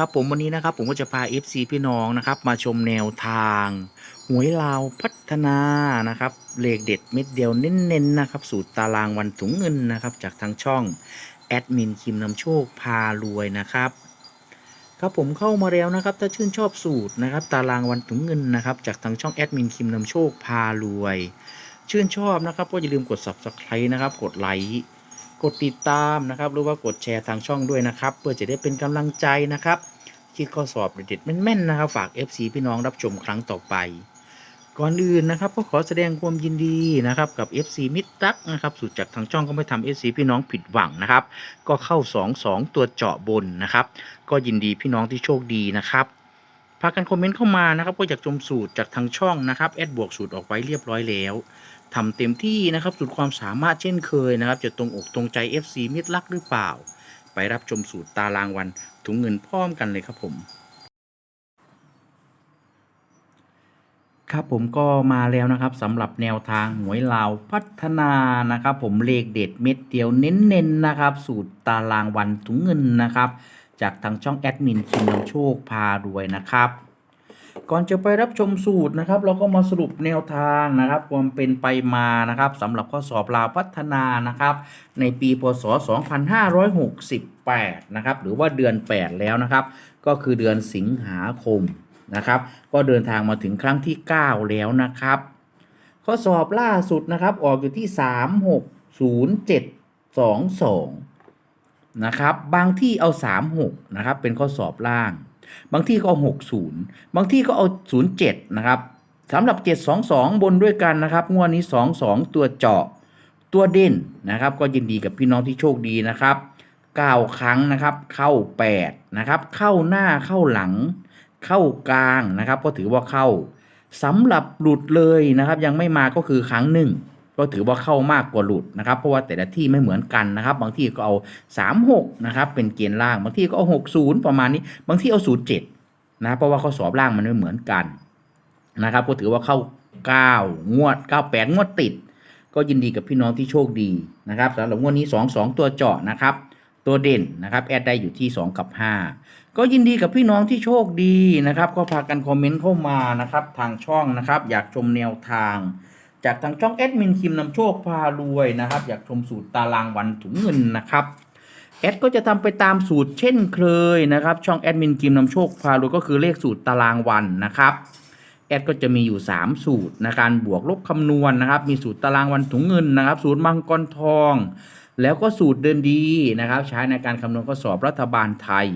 ครับผมวันนี้นะครับผมก็จะพา FC พี่น้องนะครับ มาชมแนวทางหวยลาวพัฒนานะครับเลขเด็ดเม็ดเดียวเน้นๆนะครับ สูตรตารางวันถุงเงินนะครับ จากทางช่องแอดมินคิมนำโชคพารวยนะครับครับผมเข้ามาแล้วนะครับ ถ้าชื่นชอบสูตรนะครับ ตารางวันถุงเงินนะครับ จากทางช่องแอดมินคิมนำโชคพารวย ชื่นชอบนะครับก็อย่าลืมกด subscribe นะครับ กดไลค์กดติดตามนะครับ หรือว่ากดแชร์ทางช่องด้วยนะครับ เพื่อจะได้เป็นกำลังใจนะครับ คิดข้อสอบเด็ดๆแม่นๆนะครับฝาก FC พี่น้องรับชมครั้งต่อไป ก่อนอื่นนะครับก็ขอแสดงความยินดีนะครับกับ FC มิตรรักนะครับสุดจากทางช่องก็ไม่ทำ FC พี่น้องผิดหวังนะครับ ก็เข้า 2 2 ตัวเจาะบนนะครับ ก็ยินดีพี่น้องที่โชคดีนะครับพากันคอมเมนต์เข้ามานะครับก็อยากชมสูตรจากทางช่องนะครับแอดบวกสูตรออกไว้เรียบร้อยแล้วทำเต็มที่นะครับสุดความสามารถเช่นเคยนะครับ จะตรงอกตรงใจ FC มิตรลักหรือเปล่า ไปรับชมสูตรตารางวันถุงเงินพร้อมกันเลยครับผม ครับผมก็มาแล้วนะครับสำหรับแนวทางหวยลาวพัฒนานะครับ ผมเลขเด็ดเม็ดเดียวเน้นๆนะครับ สูตรตารางวันถุงเงินนะครับ จากทางช่องแอดมินคิมนำโชคพารวยนะครับ ก่อนจะไปรับชมสูตรนะครับ เราก็มาสรุปแนวทางนะครับ ความเป็นไปมานะครับสำหรับข้อสอบลาวพัฒนานะครับ ในปีพศ 2568 นะครับ หรือว่าเดือน 8 แล้วนะครับ ก็คือเดือนสิงหาคมนะครับ ก็เดินทางมาถึงครั้งที่ 9 แล้วนะครับ ข้อสอบล่าสุดนะครับ ออกอยู่ที่ 360722นะครับ บางที่เอา 36 นะครับ เป็นข้อสอบล่าง บางที่ก็เอา60 บางที่ก็เอา 07 นะครับสำหรับ 722 บนด้วยกันนะครับ งวดนี้ 22 ตัวเจาะตัวเด่นนะครับ ก็ยินดีกับพี่น้องที่โชคดีนะครับ 9 ครั้งนะครับ เข้า 8 นะครับ เข้าหน้าเข้าหลัง เข้ากลางนะครับ ก็ถือว่าเข้าสำหรับหลุดเลยนะครับ ยังไม่มาก็คือครั้งหนึ่ง ก็ถือว่าเข้ามากกว่าหลุดนะครับ เพราะว่าแต่ละที่ไม่เหมือนกันนะครับ บางที่ก็เอา 36 นะครับ เป็นเกณฑ์ล่าง บางที่ก็เอา 60 ประมาณนี้ บางที่เอา 07 นะเพราะว่าข้อสอบล่างมันไม่เหมือนกันนะครับ ก็ถือว่าเข้า 9 งวด 98 งวดติด ก็ยินดีกับพี่น้องที่โชคดีนะครับสำหรับงวดนี้ 2 2 ตัวเจาะนะครับตัวเด่นนะครับแอดได้อยู่ที่ 2 กับ 5 ก็ยินดีกับพี่น้องที่โชคดีนะครับ ก็พากันคอมเมนต์เข้ามานะครับทางช่องนะครับ อยากชมแนวทาง จากทางช่องแอดมินคิมนำโชคพารวยนะครับ อยากชมสูตรตารางวันถุงเงินนะครับแอดก็จะทำไปตามสูตรเช่นเคยนะครับ ช่องแอดมินกิมนำโชคพารวยก็คือเลขสูตรตารางวันนะครับ แอดก็จะมีอยู่ 3 สูตรในการบวกลบคำนวณนะครับ มีสูตรตารางวันถุงเงินนะครับ สูตรมังกรทอง แล้วก็สูตรเดินดีนะครับ ใช้ในการคำนวณข้อสอบรัฐบาลไทย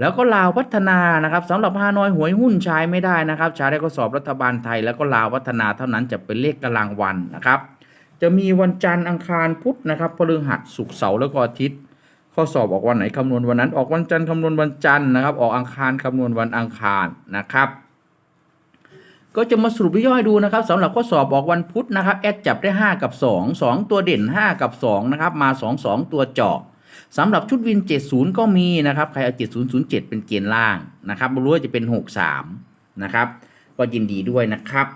แล้วก็ลาวพัฒนานะครับสำหรับฮานอยหวยหุ้นใช้ไม่ได้นะครับ ใช้ได้ข้อสอบรัฐบาลไทย แล้วก็ลาวพัฒนาเท่านั้นจะเป็นเลขตารางวันนะครับ จะมีวันจันทร์อังคารพุธนะครับพฤหัสศุกร์เสาร์แล้วก็อาทิตย์ข้อสอบออกวันไหนคำนวณวันนั้น ออกวันจันทร์คำนวณวันจันทร์นะครับ ออกอังคารคำนวณวันอังคารนะครับ ก็จะมาสรุปย่อยดูนะครับสำหรับข้อสอบออกวันพุธนะครับแอดจับได้ 5 กับ 2 2 ตัวเด่น 5 กับ 2 นะครับ มา 2 2 ตัวเจาะสำหรับชุดวิน 70 ก็มีนะครับ ใครเอา7007 เป็นเกณฑ์ล่างนะครับไม่รู้ว่าจะเป็น 63 นะครับ ก็ยินดีด้วยนะครับ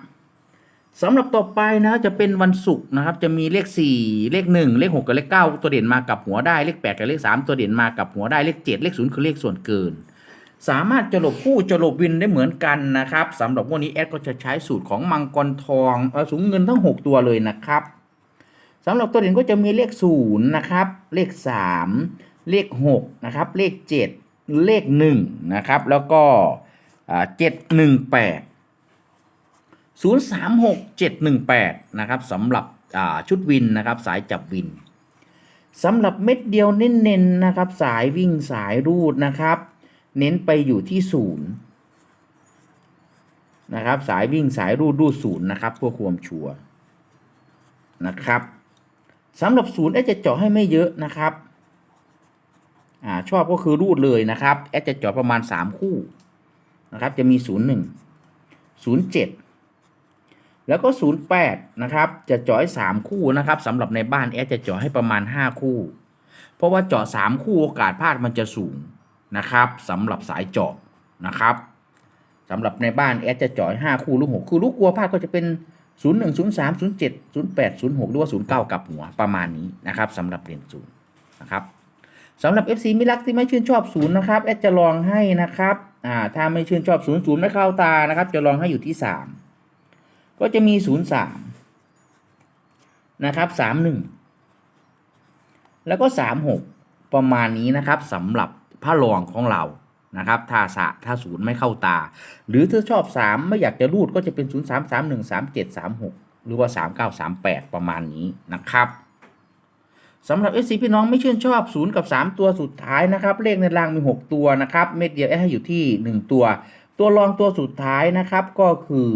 สำหรับต่อไปนะจะเป็นวันศุกร์นะครับ จะมีเลข 4 เลข 1 เลข 6 กับเลข 9 ตัวเด่นมากับหัวได้เลข 8 กับเลข 3 ตัวเด่นมากับหัวได้เลข 7 เลข 0 คือเลขส่วนเกิน สามารถจะหลบคู่จะหลบวินได้เหมือนกันนะครับสำหรับวันนี้แอดก็จะใช้สูตรของมังกรทองสูงเงินทั้ง 6 ตัวเลยนะครับสำหรับตัวเด่นก็จะมีเลข0นะครับ เลข 3 เลข6นะครับ เลข 7 เลข1นะครับ แล้วก็เจ็ดหนึ่งแปด0 3 6 7 1 8นะครับสำหรับชุดวินนะครับ สายจับวินสำหรับเม็ดเดียวเน้นๆนะครับ สายวิ่งสายรูดนะครับ เน้นไปอยู่ที่ศูนย์นะครับ สายวิ่งสายรูดรูดศูนย์นะครับเพื่อความชัวร์นะครับสำหรับศูนย์แอจจะเจาะให้ไม่เยอะนะครับอ่าชอบก็คือรูดเลยนะครับแอดจะเจาะประมาณ 3 คู่นะครับ จะมี 01 07 แล้วก็ 08 นะครับ จะเจาะให้3คู่นะครับสำหรับในบ้านแอดจะเจาะให้ประมาณ 5 คู่ เพราะว่าเจาะ3คู่โอกาสพลาดมันจะสูง นะครับสำหรับสายเจาะนะครับสำหรับในบ้านแอดจะเจาะห้5คู่หรือ6คู่ลูกกลัวพลาดก็จะเป็น01 03 07 08 06 หรือว่า 09 กับหัวประมาณนี้นะครับสำหรับเหรียญศูนย์นะครับสำหรับ FC มิลักที่ไม่ชื่นชอบศูนย์นะครับแอดจะลองให้นะครับอ่าถ้าไม่ชื่นชอบศูนย์ศูนย์ไม่เข้าตานะครับ จะลองให้อยู่ที่3ก็จะมี03นะครับ31แล้วก็36ประมาณนี้นะครับสำหรับ ผ้ารองของเรานะครับถ้าสะถ้าศูนย์ไม่เข้าตา หรือถ้าชอบ 3 ไม่อยากจะรูดก็จะเป็น 0 3 3 1 3 7 3 6 หรือว่า 3 9 3 8 ประมาณนี้นะครับสำหรับ SC พี่น้องไม่ชื่นชอบ 0 กับ 3 ตัวสุดท้ายนะครับ เลขในรางมี 6 ตัวนะครับ เม็ดเดียวให้อยู่ที่ 1 ตัว ตัวรองตัวสุดท้ายนะครับก็คือ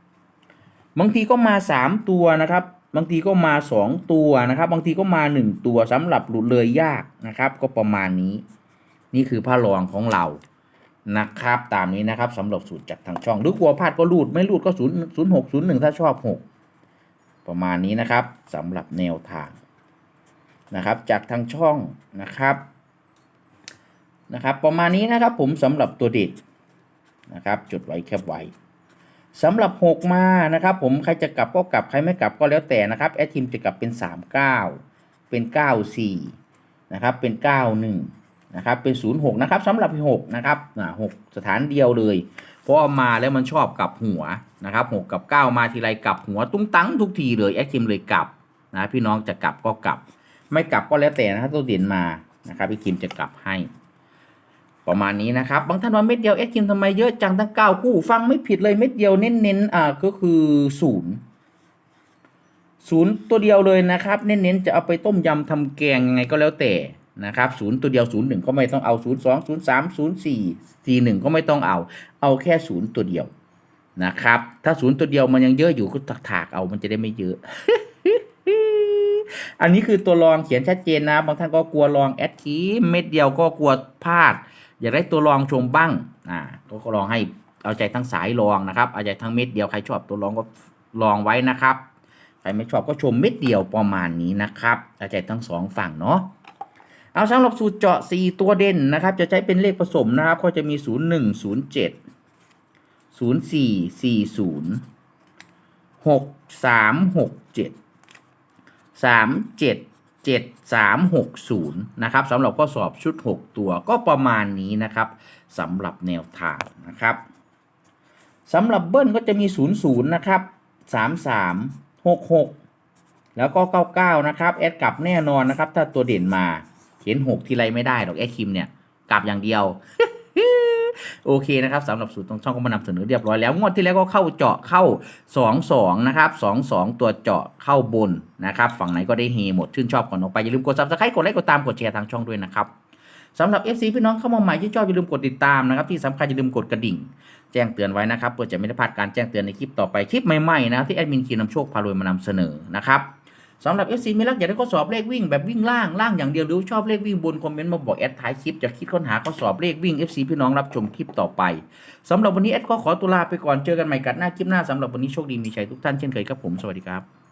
6 บางทีก็มา 3 ตัวนะครับบางทีก็มา 2 ตัวนะครับ บางทีก็มา 1 ตัวสำหรับหลุดเลยยากนะครับ ก็ประมาณนี้ นี่คือผ้ารองของเรานะครับ ตามนี้นะครับสำหรับสูตรจากทางช่อง หรือกลัวพลาดก็รูดไม่รูดก็ศูนย์ศูนย์หกศูนย์หนึ่งถ้าชอบหกประมาณนี้นะครับสำหรับแนวทางนะครับ จากทางช่องนะครับนะครับ ประมาณนี้นะครับผมสำหรับตัวเด็ดนะครับ จดไว้แคบไว้สำหรับ 6 มานะครับ ผมใครจะกลับก็กลับใครไม่กลับก็แล้วแต่นะครับแอดทีมจะกลับเป็น 39 เป็น 94 นะครับเป็น 91 นะครับเป็น 06 นะครับสำหรับ6นะครับอ่า6สถานเดียวเลย เพราะมาแล้วมันชอบกลับหัวนะครับ6กับ 9 มาทีไรกลับหัวตุ้งตั้งทุกทีเลยแอดทีมเลยกลับนะพี่น้องจะกลับก็กลับ ไม่กลับก็แล้วแต่นะครับตัวเด่นมานะครับพี่คิมจะกลับให้ ประมาณนี้นะครับบางท่านว่าเม็ดเดียวเอ็กคิมทำไมเยอะจังตั้งเก้าคู่ฟังไม่ผิดเลยเม็ดเดียวเน้นๆอ่าก็คือศูนย์ศูนย์ตัวเดียวเลยนะครับ เน้นๆจะเอาไปต้มยำทำแกงยังไงก็แล้วแต่ นะครับศูนย์ตัวเดียวศูนย์หนึ่งก็ไม่ต้องเอาศูนย์สองศูนย์สามศูนย์สี่สี่หนึ่งก็ไม่ต้องเอา เอาแค่ศูนย์ตัวเดียวนะครับ ถ้าศูนย์ตัวเดียวมันยังเยอะอยู่ก็ถากเอามันจะได้ไม่เยอะ อันนี้คือตัวรองเขียนชัดเจนนะ บางท่านก็กลัวรองแอดคีเม็ดเดียวก็กลัวพลาด อยากได้ตัวรองชมบ้างอ่าก็ลองให้เอาใจทั้งสายรองนะครับ เอาใจทั้งเม็ดเดียวใครชอบตัวรองก็ลองไว้นะครับใครไม่ชอบก็ชมเม็ดเดียวประมาณนี้นะครับ เอาใจทั้งสองฝั่งเนาะ เอาสำหรับสูตรเจาะ 4 ตัวเด่นนะครับ จะใช้เป็นเลขผสมนะครับ ก็จะมี 0 1 0 7 0 4 4 0 6 3 6 7 3 7 7 3 6 0นะครับสำหรับข้อสอบชุด 6 ตัวก็ประมาณนี้นะครับสำหรับแนวทางนะครับสำหรับเบิ้ลก็จะมี 0 0 นะครับ 3 3 6 6 แล้วก็ 99 นะครับ แอดกลับแน่นอนนะครับ ถ้าตัวเด่นมา เห็น6ทีไรไม่ได้หรอกแอดคิมเนี่ยกลับอย่างเดียวโอเคนะครับสำหรับสูตรตรงช่องก็มานำเสนอเรียบร้อยแล้วงวดที่แล้วก็เข้าเจาะเข้า 2 2 นะครับ 2 2 ตัวเจาะเข้าบนนะครับ ฝั่งไหนก็ได้เฮหมดชื่นชอบก่อนออกไป อย่าลืมกด subscribe กดไลค์กดตามกดแชร์ทางช่องด้วยนะครับสำหรับ FC พี่น้องเข้ามาใหม่ที่นชอบอย่าลืมกดติดตามนะครับ ที่สำคัญอย่าลืมกดกระดิ่ง แจ้งเตือนไว้นะครับเพื่อจะไม่ได้พลาดการแจ้งเตือนในคลิปต่อไปคลิปใหม่ๆนะที่แอดมินคีนำโชคพารวยมานำเสนอนะครับ สำหรับ FC มีรักอยากได้ข้อสอบเลขวิ่งแบบวิ่งล่างล่างอย่างเดียวหรือชอบเลขวิ่งบนคอมเมนต์มาบอกแอดท้ายคลิปจะคิดค้นหาข้อสอบเลขวิ่ง FC พี่น้องรับชมคลิปต่อไปสำหรับวันนี้แอดก็ขอตัวลาไปก่อนเจอกันใหม่กัดหน้าคลิปหน้าสำหรับวันนี้โชคดีมีชัยทุกท่านเช่นเคยครับผมสวัสดีครับ